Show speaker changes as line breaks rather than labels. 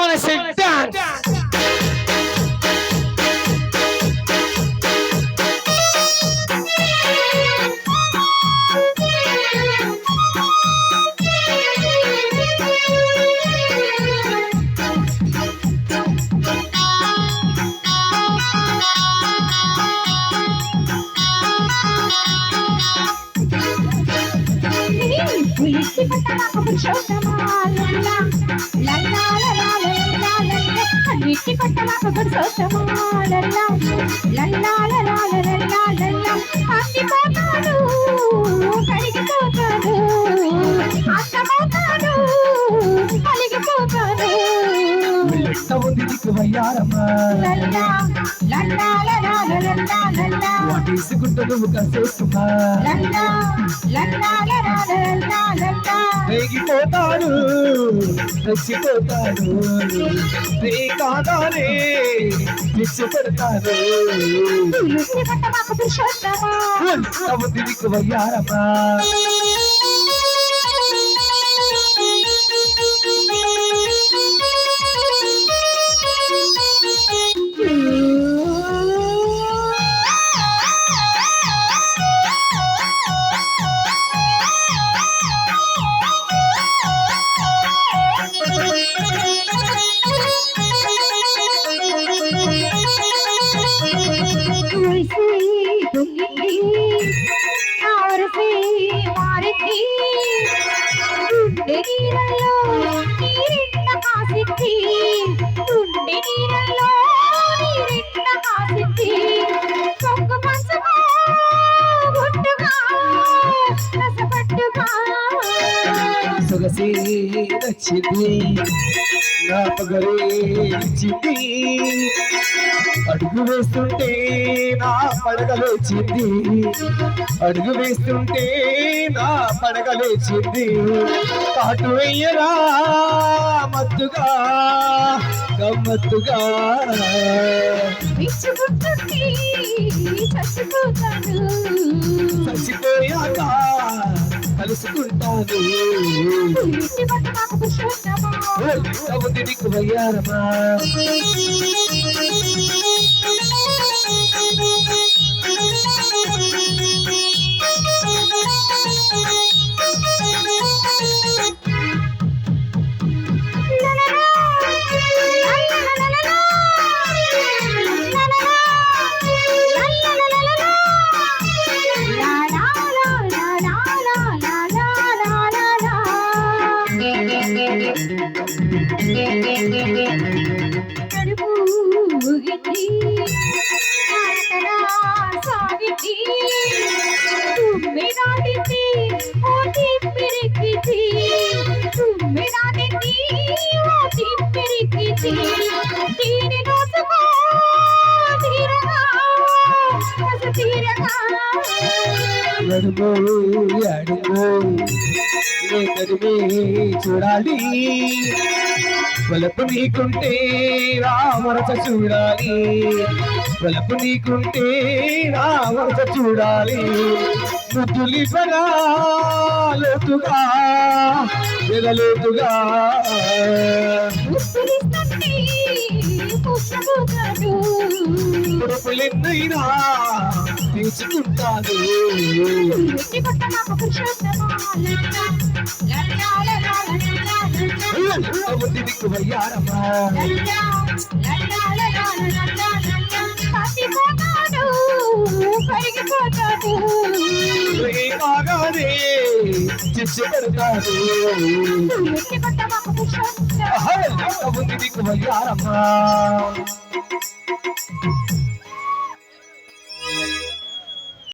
wanna say
dance. Keep it up, but show them all. La. అన్నిటి పట్టణకు పురుషోత్తమా లల్లా లల్లా లల్లా లల్లా లల్లా అంటిపోతాడు కరిగిపోతాడు అంతమవుతాడు కలిగిపోతాడు
ఉంది నీకు వయ్యారమ్మా
లల్లా లల్లా లల్లా లల్లా లల్లా
వాటేసుకుంటూ నువ్వు కసేస్తున్నా
లల్లా లల్లా
రేగిపోతాడు రెచ్చిపోతాడు రే పెడతాడు
పులిసి పట్టణకు పురుషోత్తమా
నీకు వయ్యారమ్మా
నీరల్లో నీరెండ కాసింది గుండె నీరల్లో నీరెండ గుట్టుగా రసపట్టుగా
నచ్చింది నచ్చింది అడుగు వేస్తుంటే నా పడగలేచింది అడుగు వేస్తుంటే నా పడగలేచింది కాటు వెయ్యరా మత్తుగా గమ్మత్తుగా.
చచ్చిపోతాను.
చచ్చిపోయాక కలుసుకుంటాను.
పులిసి పట్టణకు कर्पूरती सावित्री तुम मेरा देती होती मेरे की थी तुम मेरा देती होती मेरे की थी तेरे
నడుమో అడుగో నే కదిమే చూడాలి వలపు నీకుంటే రామరస చూడాలి. వలపు నీకుంటే రామరస చూడాలి. ముద్దులి లోతుగా ఎదలోతుగా పురుపులెన్నైనా పరిగిపోతాడు
ఎట్టి
చిచ్చు పెడతాడు నీకు వయ్యారమ్మా